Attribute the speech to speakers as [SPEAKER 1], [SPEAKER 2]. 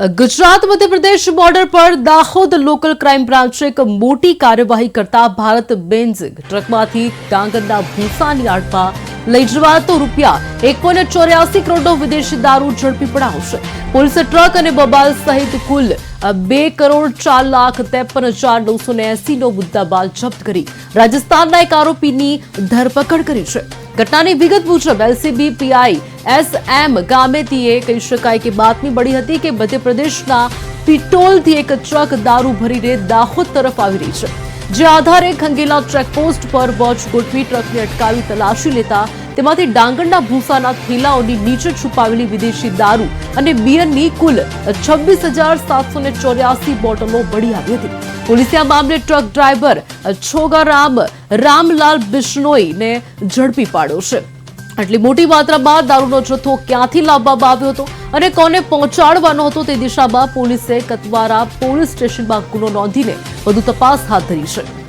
[SPEAKER 1] Gujarat Madhya Pradesh border પર Dahod local crime બ્રાન્ચે એક મોટી કાર્યવાહી કરતા ભારત બેન્ઝ ટ્રકમાંથી ડાંગરના ભૂસાની આડમાં લઈ જવાતો રૂપિયા એકોને ચોર્યાસી કરોડનો વિદેશી દારૂ ઝડપી પડાવશે. પોલીસે ટ્રક અને બબાલ સહિત કુલ બે કરોડ ચાર લાખ ત્રેપન હજાર નવસો ને એસીનો મુદ્દાબાલ જપ્ત કરી રાજસ્થાનના એક આરોપીની ધરપકડ કરી છે. ઘટનાની વિગત મુજબ, એલસીબી પીઆઈ એસ એમ ગામેતીએ કહી શકાય કે બાતમી મળી હતી કે મધ્યપ્રદેશના પિટોલથી એક ટ્રક દારૂ ભરીને દાહોદ તરફ આવી રહી છે. જે આધારે ખંગેલા ચેકપોસ્ટ પર વોચ ગોઠવી ટ્રકને અટકાવી તલાશી લેતા તેમાંથી ડાંગરના ભૂસાના થેલાઓની નીચે છુપાવેલી વિદેશી દારૂ અને બિયરની કુલ છવ્વીસ હજાર સાતસો ને ચોર્યાસી બોટલો મળી આવી હતી. પોલીસે આ મામલે ટ્રક ડ્રાઈવર છોગારામ રામલાલ બિશ્નોઈને ઝડપી પાડ્યો છે. આટલી મોટી માત્રામાં દારૂનો જથ્થો ક્યાંથી લાવવામાં આવ્યો હતો અને કોને પહોંચાડવાનો હતો તે દિશામાં પોલીસે કતવારા પોલીસ સ્ટેશનમાં ગુનો નોંધીને વધુ તપાસ હાથ ધરી છે.